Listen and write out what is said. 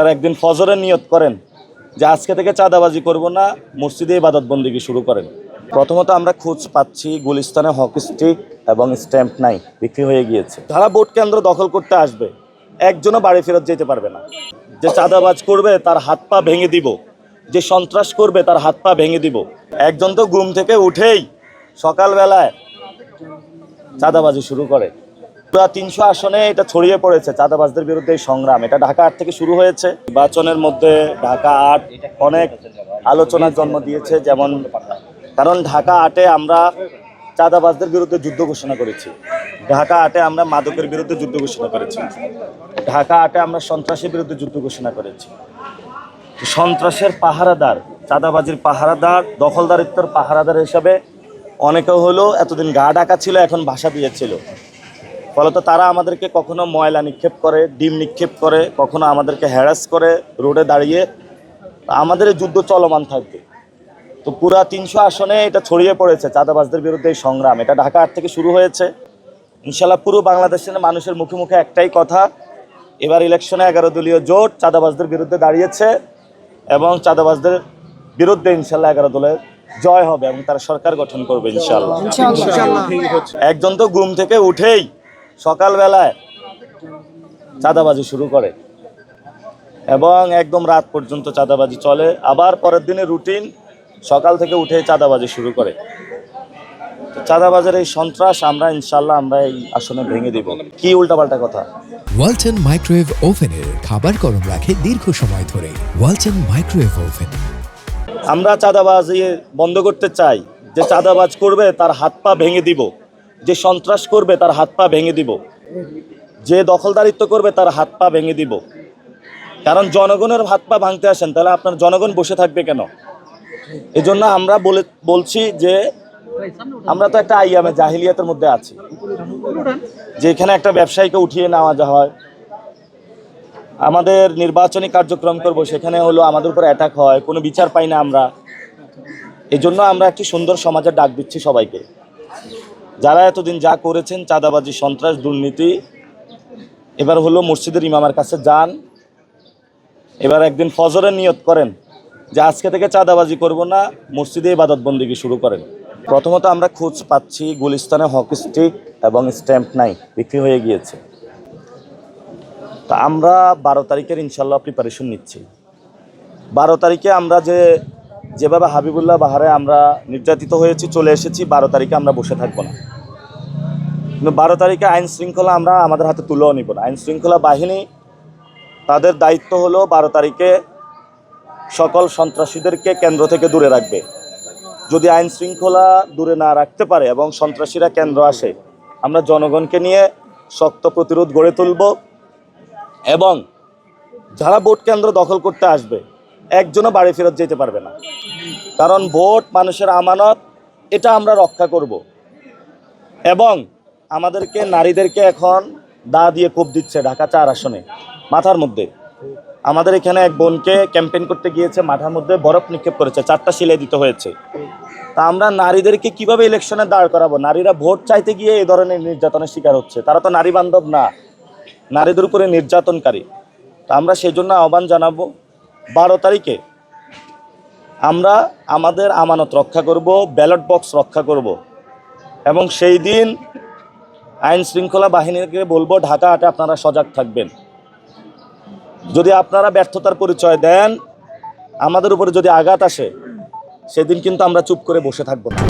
আর একদিন ফজরের নিয়ত করেন যে আজকে থেকে চাঁদাবাজি করব না, মসজিদে ইবাদত বন্দিকে শুরু করেন। প্রথমত আমরা খোঁজ পাচ্ছি গুলিস্তানে হকি স্টিক এবং স্ট্যাম্প নাই, বিক্রি হয়ে গিয়েছে। যারা ভোট কেন্দ্র দখল করতে আসবে, একজনও বাড়ি ফেরত যেতে পারবে না। যে চাঁদাবাজ করবে, তার হাত পা ভেঙে দিব। যে সন্ত্রাস করবে, তার হাত পা ভেঙে দিব। একজন তো ঘুম থেকে উঠেই সকালবেলায় চাঁদাবাজি শুরু করে। পুরা তিনশো আসনে এটা ছড়িয়ে পড়েছে চাঁদাবাজদের বিরুদ্ধে এই সংগ্রাম। এটা ঢাকা আট থেকে শুরু হয়েছে। নির্বাচনের মধ্যে ঢাকা আট অনেক আলোচনার জন্ম দিয়েছে, যেমন কারণ ঢাকা আটে আমরা চাঁদাবাজদের বিরুদ্ধে যুদ্ধ ঘোষণা করেছি। ঢাকা আটে আমরা মাদকের বিরুদ্ধে যুদ্ধ ঘোষণা করেছি। ঢাকা আটে আমরা সন্ত্রাসের বিরুদ্ধে যুদ্ধ ঘোষণা করেছি। সন্ত্রাসের পাহারাদার, চাঁদাবাজির পাহারাদার, দখলদারিত্বর পাহারাদার হিসাবে অনেকে হলো এতদিন গা ডাকা ছিল, এখন ভাষা দিয়েছিল। ফলত তারা আমাদেরকে কখনো ময়লা নিক্ষেপ করে ডিম নিক্ষেপ করে কখনো আমাদেরকে হ্যারাস করে রোডে দাঁড়িয়ে। আমাদের যুদ্ধ চলমান থাকবে। তো পুরা তিনশো আসনে এটা ছড়িয়ে পড়েছে চাঁদাবাজদের বিরুদ্ধে এই সংগ্রাম। এটা ঢাকা আট থেকে শুরু হয়েছে। ইনশাল্লাহ পুরো বাংলাদেশের মানুষের মুখে মুখে একটাই কথা এবার ইলেকশনে এগারো দলীয় জোট চাঁদাবাজদের বিরুদ্ধে দাঁড়িয়েছে এবং চাঁদাবাজদের বিরুদ্ধে ইনশাল্লাহ এগারো দলের জয় হবে এবং তারা সরকার গঠন করবে ইনশাল্লাহ একজন তো ঘুম থেকে উঠেই সকালবেলায় চাঁদাবাজি শুরু করে এবং একদম রাত পর্যন্ত চাঁদাবাজি চলে। আবার পরের দিনে রুটিন সকাল থেকে উঠে চাঁদাবাজি শুরু করে। চাঁদাবাজের এই সন্ত্রাস আমরা ইনশাল্লাহ আমরা এই আসনে ভেঙে দিব। কি উল্টাপাল্টা কথা? ওয়ালটন মাইক্রোওয়েভ ওভেনের খাবার গরম রাখে দীর্ঘ সময় ধরে। Walton microwave oven. আমরা চাঁদাবাজি বন্ধ করতে চাই। যে চাঁদাবাজ করবে তার হাত পা ভেঙে দিব। যে সন্ত্রাস করবে তার হাত পা ভেঙে দিব। যে দখলদারিত্ব করবে তার হাত পা ভেঙে দিব। কারণ জনগণের হাত পা ভাঙতে আসেন, তাহলে আপনার জনগণ বসে থাকবে কেন? এজন্য আমরা বলে, বলছি যে আমরা তো একটা আইয়ামে জাহিলিয়াতের মধ্যে আছি। যে এখানে একটা ব্যবসায়ীকে উঠিয়ে নেওয়া হয়। আমাদের নির্বাচনী কার্যক্রম করব, সেখানে হলো আমাদের উপর অ্যাটাক হয়, কোনো বিচার পাই না আমরা। এই জন্য আমরা একটি সুন্দর সমাজের ডাক দিচ্ছি সবাইকে। যারা এতদিন যা করেছেন, চাঁদাবাজি, সন্ত্রাস, দুর্নীতি, এবার হলো মসজিদের ইমামের কাছে যান। এবার একদিন ফজরের নিয়ত করেন যে আজকে থেকে চাঁদাবাজি করব না, মসজিদে ইবাদত বন্দিকে শুরু করেন। প্রথমত আমরা খোঁজ পাচ্ছি গুলিস্তানে হকি স্টিক এবং স্ট্যাম্প নাই, বিক্রি হয়ে গিয়েছে। তা আমরা বারো তারিখের ইনশাল্লাহ প্রিপারেশন নিচ্ছি। বারো তারিখে আমরা যে, যেভাবে হাবিবুল্লাহ বাহারে আমরা নির্যাতিত হয়েছি, চলে এসেছি, বারো তারিখে আমরা বসে থাকব না। কিন্তু বারো তারিখে আইন শৃঙ্খলা আমরা আমাদের হাতে তুলেও নিব না। আইন শৃঙ্খলা বাহিনী তাদের দায়িত্ব হলো বারো তারিখে সকল সন্ত্রাসীদেরকে কেন্দ্র থেকে দূরে রাখবে। যদি আইন শৃঙ্খলা দূরে না রাখতে পারে এবং সন্ত্রাসীরা কেন্দ্র আসে, আমরা জনগণকে নিয়ে শক্ত প্রতিরোধ গড়ে তুলব এবং যারা ভোট কেন্দ্র দখল করতে আসবে, একজনও বাড়ি ফেরত যেতে পারবে না। কারণ ভোট মানুষের আমানত, এটা আমরা রক্ষা করব। এবং আমাদেরকে, নারীদেরকে এখন দা দিয়ে কোপ দিচ্ছে ঢাকা চার আসনে, মাথার মধ্যে। আমাদের এখানে এক বোনকে ক্যাম্পেইন করতে গিয়েছে, মাথার মধ্যে বরফ নিক্ষেপ করেছে, চারটা সিলাই দিতে হয়েছে। তা আমরা নারীদেরকে কীভাবে ইলেকশনে দাঁড় করাবো? নারীরা ভোট চাইতে গিয়ে এই ধরনের নির্যাতনের শিকার হচ্ছে। তারা তো নারী বান্ধব না, নারীদের উপরে নির্যাতনকারী। তা আমরা সেই জন্য আহ্বান জানাব, বারো তারিখে আমরা আমাদের আমানত রক্ষা করব, ব্যালট বক্স রক্ষা করব। এবং সেই দিন আইন শৃঙ্খলা বাহিনীকে বলব, ঢাকা হাটে আপনারা সজাগ থাকবেন। যদি আপনারা ব্যর্থতার পরিচয় দেন, আমাদের উপরে যদি আঘাত আসে, সেদিন কিন্তু আমরা চুপ করে বসে থাকব না।